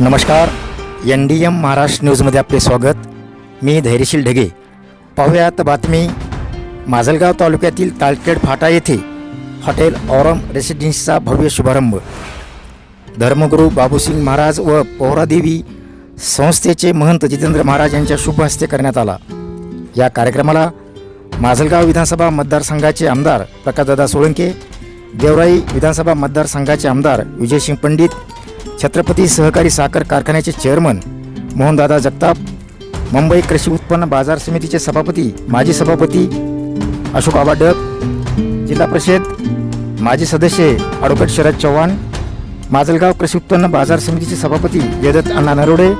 नमस्कार. N D M Maharashtra न्यूजमध्ये आपले स्वागत. मी धैर्यशील ढगे. पाहुयात बातमी. माजलगाव तालुक्यातील तालखेड फाटा येथे हॉटेल औरम रेसिडेन्सीचा भव्य शुभारंभ. धर्मगुरू बाबूसिंग महाराज व पोहरादेवी संस्थेचे महंत जितेंद्र महाराज यांच्या शुभ हस्ते करण्यात आला. या कार्यक्रमाला माजलगाव विधानसभा मतदारसंघाचे आमदार प्रकाशदादा सोळंके गेवराई विधानसभा मतदारसंघाचे आमदार विजयसिंग पंडित छत्रपती सहकारी साखर कारखान्याचे चेअरमन मोहनदादा जगताप मुंबई कृषी उत्पन्न बाजार समितीचे सभापती माजी सभापती अशोक आबा डक जिल्हा परिषद माजी सदस्य ॲडव्होकेट शरद चव्हाण माजलगाव कृषी उत्पन्न बाजार समितीचे सभापती जयदत्त अण्णा नरोडे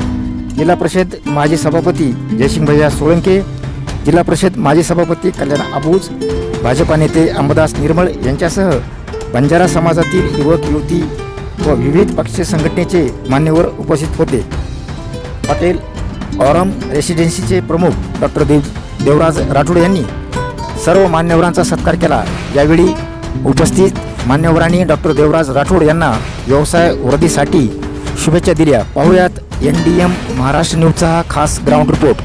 जिल्हा परिषद माजी सभापती जयसिंग भैया सोळंके जिल्हा परिषद माजी सभापती कल्याण आबूज भाजपा नेते अंबदास निर्मळ यांच्यासह बंजारा समाजातील युवक युवती व विविध पक्ष संघटनेचे मान्यवर उपस्थित होते. हॉटेल औरम रेसिडेन्सीचे प्रमुख डॉक्टर देव देवराज राठोड यांनी सर्व मान्यवरांचा सत्कार केला. यावेळी उपस्थित मान्यवरांनी डॉक्टर देवराज राठोड यांना व्यवसाय वृद्धीसाठी शुभेच्छा दिल्या. पाहुयात एन डी एम महाराष्ट्र न्यूजचा हा खास ग्राउंड रिपोर्ट.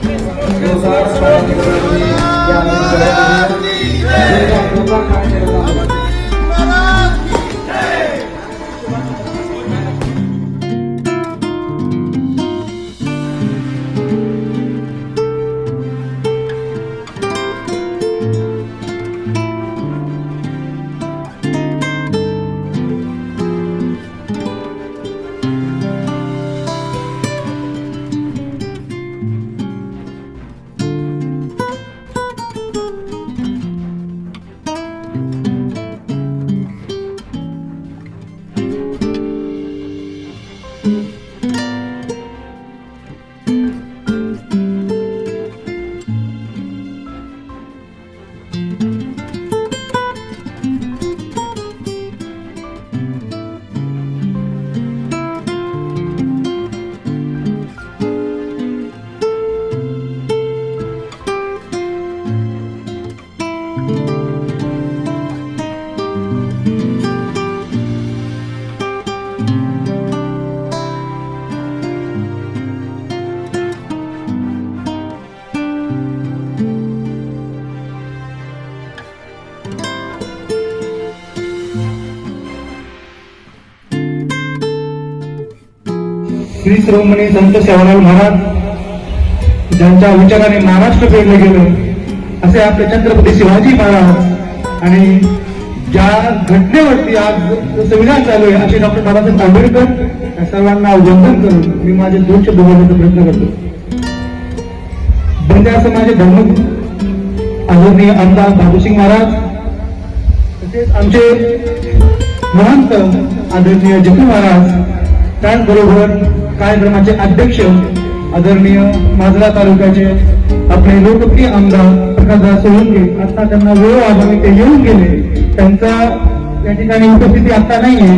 शिरोमणी संत सेवालाल महाराज ज्यांच्या विचाराने महाराष्ट्र पेरलं गेलं असे आपले छत्रपती शिवाजी महाराज आणि ज्या घटनेवरती आज संविधान चालू आहे असे डॉक्टर बाबासाहेब आंबेडकर या सर्वांना वंदन करून मी माझे दोष शब्द बोलण्याचा प्रयत्न करतो. म्हणजे असं माझे धर्म आदरणीय आमदार बाबूसिंग महाराज तसेच आमचे महंत आदरणीय जपू महाराज त्याचबरोबर कार्यक्रमाचे अध्यक्ष आदरणीय माजरा तालुक्याचे आपले लोकप्रिय आमदार प्रकाशदास सोळंके आता त्यांना वेळ आगामी ते येऊन गेले. त्यांचा या ठिकाणी उपस्थिती आता नाहीये.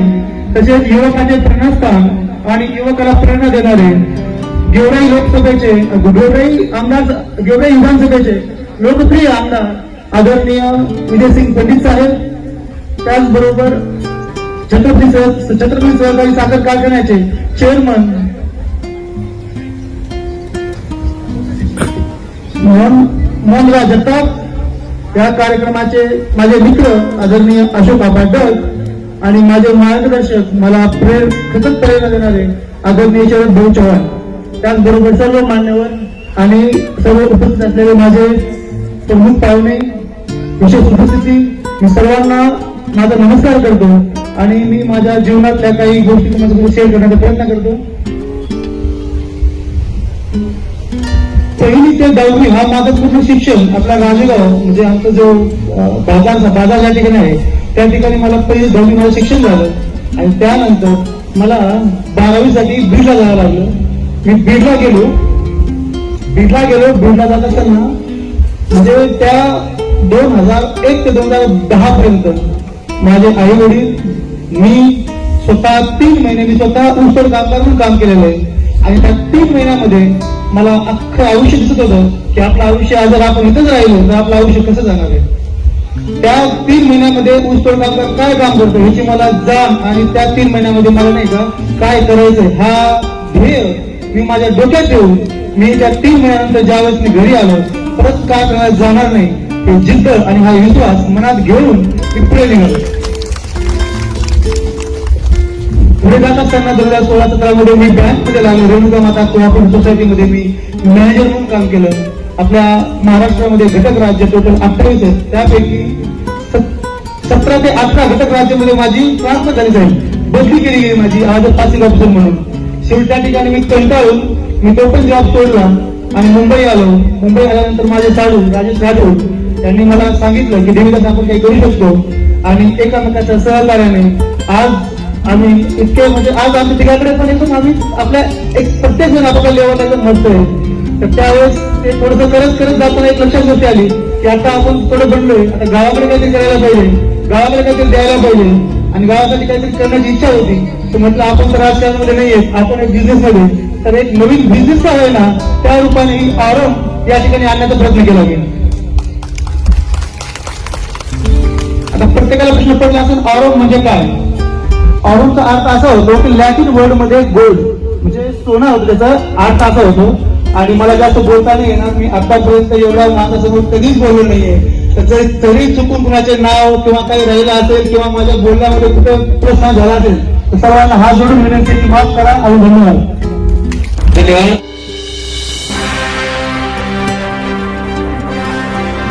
तसेच युवकाचे प्रेरणास्थान आणि युवकाला प्रेरणा देणारे गेवराई लोकसभेचे गेवराई आमदार गेवराई विधानसभेचे लोकप्रिय आमदार आदरणीय विजयसिंग पंडित साहेब त्याचबरोबर छत्रपती छत्रपती सहकारी साखर कारखान्याचे चेअरमन मोहन मोहनराव जगताप. या कार्यक्रमाचे माझे मित्र आदरणीय अशोक आबाडक आणि माझे मार्गदर्शक मला प्रेर सतत प्रेरणा देणारे आदरणीय शरद भाऊ चव्हाण. त्याचबरोबर सर्व मान्यवर आणि सर्व उपस्थित असलेले माझे प्रमुख पाहुणे विशेष उपस्थिती मी सर्वांना माझा नमस्कार करतो. आणि मी माझ्या जीवनातल्या काही गोष्टी तुमच्यासोबत शेअर करण्याचा प्रयत्न करतो. पहिली ते दहावी हा माझं पूर्ण शिक्षण आपला राजेगाव म्हणजे आमचा जो बाजार बाजार ज्या ठिकाणी आहे त्या ठिकाणी मला पहिली दहावी माझं शिक्षण झालं. आणि त्यानंतर मला बारावीसाठी बीडला जावं लागलं. मी बीडला गेलो. बीडला गेलो बीडला जात असताना म्हणजे त्या दोन हजार एक ते दोन हजार दहा पर्यंत माझे आई वडील मी स्वतः तीन महिने मी स्वतः ऊसतोड कामगार म्हणून काम केलेलं आहे. आणि त्या तीन महिन्यामध्ये मला अख्खं आयुष्य दिसत होतं की आपलं आयुष्य आज जर आपण इथंच राहिलो तर आपलं आयुष्य कसं जाणार आहे? त्या तीन महिन्यामध्ये ऊसतोड कामगार काय काम करतो ह्याची मला जाण आणि त्या तीन महिन्यामध्ये मला नाही का काय करायचंय हा ध्येय मी माझ्या डोक्यात येऊन मी त्या तीन महिन्यानंतर ज्यावेळेस मी घरी आलो परत काय करणार जाणार नाही हे जिद्द आणि हा विश्वास मनात घेऊन मी पुढे निघालो. पुढे जात असताना दोन हजार सोळा सतरामध्ये मी बँकमध्ये लागलो रेणुका माता कोल्हापूर सोसायटीमध्ये मी मॅनेजर म्हणून काम केलं. आपल्या महाराष्ट्रामध्ये घटक राज्य टोटल अठ्ठावीस आहेत. त्यापैकी सतरा ते अठरा घटक राज्यामध्ये माझी ट्रान्सफर झाली जाईल बदली केली गेली माझी आज पासिंग ऑफिसर म्हणून. शेवटी त्या ठिकाणी मी कंटाळून मी तो पण जॉब सोडला आणि मुंबई आलो. मुंबई आल्यानंतर माझे साडू राजेश राठोड त्यांनी मला सांगितलं की देवीदास आपण काही करू शकतो. आणि एकामेकाच्या सहकार्याने आज आम्ही इतके म्हणजे आज आम्ही तिघाकडे पण येतो आम्ही आपल्या एक प्रत्येक जण आपापल्या लेवलला एकदम म्हणतोय तर त्यावेळेस ते थोडस करत करत जाताना एक लक्षात होती आली की आता आपण थोडं बनलोय आता गावाकडे काहीतरी करायला पाहिजे. गावाकडे काहीतरी द्यायला पाहिजे. आणि गावासाठी काहीतरी करण्याची इच्छा होती. तर म्हटलं आपण तर राजकारणामध्ये नाहीये आपण एक बिझनेस मध्ये तर एक नवीन बिझनेस का आहे ना त्या रूपाने आरोप या ठिकाणी आणण्याचा प्रयत्न केला गेला. आता प्रत्येकाला प्रश्न पडला असेल आरोप म्हणजे काय? आरोपचा अर्थ असा होतो की लॅटिन वर्डमध्ये गोल्ड म्हणजे सोनं होतं त्याचा अर्थ असा होतो. आणि मला जास्त बोलता नाही येणार मी आतापर्यंत एवढ्या माझ्यासमोर कधीच बोललो नाहीये. तर तरी चुकून कुणाचे नाव किंवा काही राहिलं असेल किंवा माझ्या बोलण्यामध्ये कुठं प्रश्न झाला असेल तर सर्वांना हात जोडून विनंती माफ करा आणि धन्यवाद. धन्यवाद.